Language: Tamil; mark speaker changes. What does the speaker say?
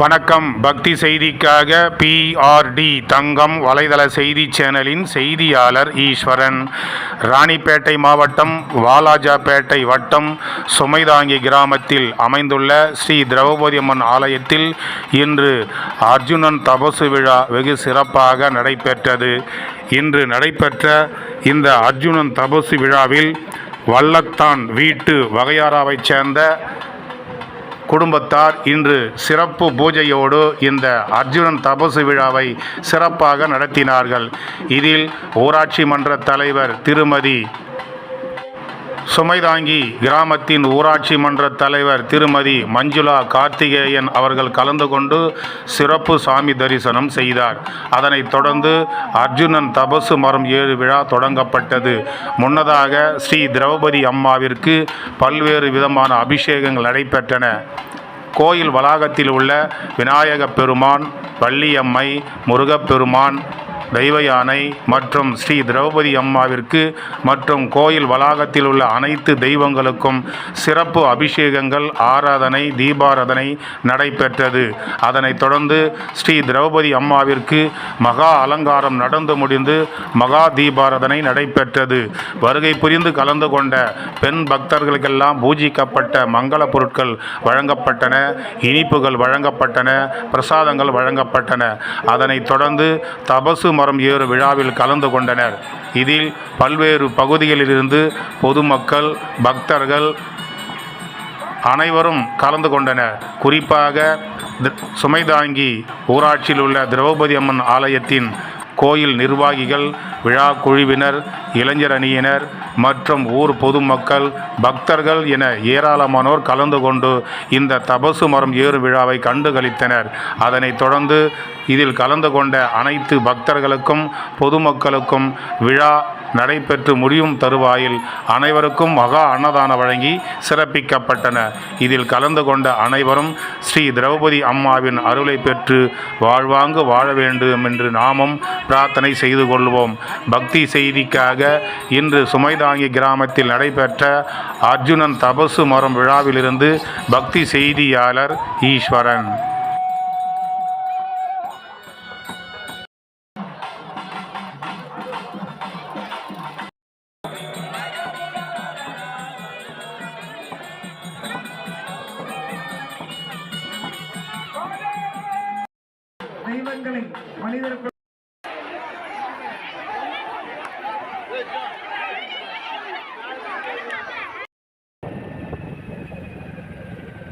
Speaker 1: வணக்கம். பக்தி செய்திக்காக பிஆர்டி தங்கம் வலைதள செய்தி சேனலின் செய்தியாளர் ஈஸ்வரன். ராணிப்பேட்டை மாவட்டம் வாலாஜாபேட்டை வட்டம் சுமைதாங்கி கிராமத்தில் அமைந்துள்ள ஸ்ரீ திரௌபதி அம்மன் ஆலயத்தில் இன்று அர்ஜுனன் தபசு விழா வெகு சிறப்பாக நடைபெற்றது. இன்று நடைபெற்ற இந்த அர்ஜுனன் தபசு விழாவில் வல்லத்தான் வீட்டு வகையாராவைச் சேர்ந்த குடும்பத்தார் இன்று சிறப்பு பூஜையோடு இந்த அர்ஜுனன் தபசு விழாவை சிறப்பாக நடத்தினார்கள். இதில் ஊராட்சி மன்ற தலைவர் திருமதி சுமைதாங்கி கிராமத்தின் ஊராட்சி மன்ற தலைவர் திருமதி மஞ்சுளா கார்த்திகேயன் அவர்கள் கலந்து கொண்டு சிறப்பு சாமி தரிசனம் செய்தார். அதனைத் தொடர்ந்து அர்ஜுனன் தபசு மரம் ஏழு விழா தொடங்கப்பட்டது. முன்னதாக ஸ்ரீ திரௌபதி அம்மாவிற்கு பல்வேறு விதமான அபிஷேகங்கள் நடைபெற்றன. கோயில் வளாகத்தில் உள்ள விநாயகப் பெருமான் வள்ளியம்மை முருகப்பெருமான் தெய்வ யானை மற்றும் ஸ்ரீ திரௌபதி அம்மாவிற்கு மற்றும் கோயில் வளாகத்தில் உள்ள அனைத்து தெய்வங்களுக்கும் சிறப்பு அபிஷேகங்கள் ஆராதனை தீபாராதனை நடைபெற்றது. அதனைத் தொடர்ந்து ஸ்ரீ திரௌபதி அம்மாவிற்கு மகா அலங்காரம் நடந்து முடிந்து மகா தீபாராதனை நடைபெற்றது. வருகை புரிந்து கலந்து கொண்ட பெண் பக்தர்களுக்கெல்லாம் பூஜிக்கப்பட்ட மங்கள பொருட்கள் வழங்கப்பட்டன இனிப்புகள் வழங்கப்பட்டன பிரசாதங்கள் வழங்கப்பட்டன. அதனைத் தொடர்ந்து தபசு மரம் ஏறு விழாவில் கலந்து கொண்டனர். இதில் பல்வேறு பகுதிகளிலிருந்து பொதுமக்கள் பக்தர்கள் அனைவரும் கலந்து கொண்டனர். குறிப்பாக சுமைதாங்கி ஊராட்சியில் உள்ள திரௌபதி அம்மன் ஆலயத்தின் கோயில் நிர்வாகிகள் விழா குழுவினர் இளைஞர் அணியினர் மற்றும் ஊர் பொதுமக்கள் பக்தர்கள் என ஏராளமானோர் கலந்து கொண்டு இந்த தபசு மரம் ஏறு விழாவை கண்டுகளித்தனர் அதனைத் தொடர்ந்து இதில் கலந்து கொண்ட அனைத்து பக்தர்களுக்கும் பொதுமக்களுக்கும் விழா நடைபெற்று முடியும் தருவாயில் அனைவருக்கும் மகா அன்னதானம் வழங்கி சிறப்பிக்கப்பட்டன. இதில் கலந்து கொண்ட அனைவரும் ஸ்ரீ திரௌபதி அம்மாவின் அருளை பெற்று வாழ்வாங்கு வாழ வேண்டும் என்று நாமும் பிரார்த்தனை செய்து கொள்வோம். பக்தி செய்திக்காக இன்று சுமைதாங்கி கிராமத்தில் நடைபெற்ற அர்ஜுனன் தபசு மரம் விழாவிலிருந்து பக்தி செய்தியாளர் ஈஸ்வரன்.
Speaker 2: தெய்வங்களை மனிதர்கள்